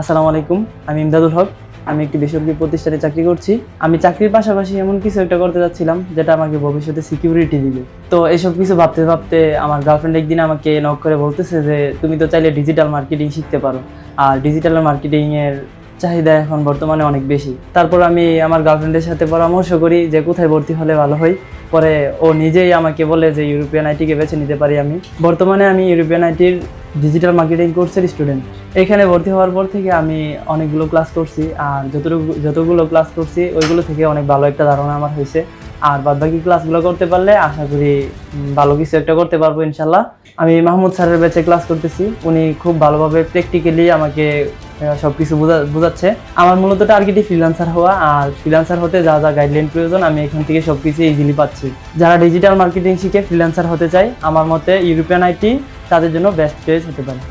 আসসালামু আলাইকুম, আমি ইমদাদুল হক। আমি একটি বেসরকারি প্রতিষ্ঠানে চাকরি করছি। আমি চাকরির পাশাপাশি এমন কিছু একটা করতে যাচ্ছিলাম, যেটা আমাকে ভবিষ্যতে সিকিউরিটি দিবে। তো এসব কিছু ভাবতে ভাবতে আমার গার্লফ্রেন্ড একদিন আমাকে নক করে বলতেছে যে, তুমি তো চাইলে ডিজিটাল মার্কেটিং শিখতে পারো। আর ডিজিটাল মার্কেটিংয়ের চাহিদা এখন বর্তমানে অনেক বেশি। তারপর আমি আমার গার্লফ্রেন্ডের সাথে পরামর্শ করি যে, কোথায় ভর্তি হলে ভালো হয়? পরে ও নিজেই আমাকে বলে যে ইউরোপিয়ান আইটিকে বেছে নিতে পারি আমি। বর্তমানে আমি ইউরোপিয়ান আইটির ডিজিটাল মার্কেটিং কোর্সের স্টুডেন্ট এখানে ভর্তি হওয়ার পর থেকে আমি অনেকগুলো ক্লাস করছি, আর যতটুকু, যতগুলো ক্লাস করছি, ওইগুলো থেকে অনেক ভালো একটা ধারণা আমার হয়েছে। আর বাদ বাকি ক্লাসগুলো করতে পারলে আশা করি ভালো কিছু একটা করতে পারব ইনশাল্লাহ আমি মাহমুদ স্যারের ব্যাচে ক্লাস করতেছি, উনি খুব ভালোভাবে প্র্যাকটিক্যালি আমাকে সব কিছু বোঝাচ্ছে। আমার মূলত টার্গেটই ফ্রিলান্সার হওয়া, আর ফ্রিলান্সার হতে যা যা গাইডলাইন প্রয়োজন, আমি এখান থেকে সব কিছু ইজিলি পাচ্ছি। যারা ডিজিটাল মার্কেটিং শিখে ফ্রিলান্সার হতে চায়, আমার মতে ইউরোপিয়ান আইটি তাদের জন্য বেস্ট পেজ হতে পারে।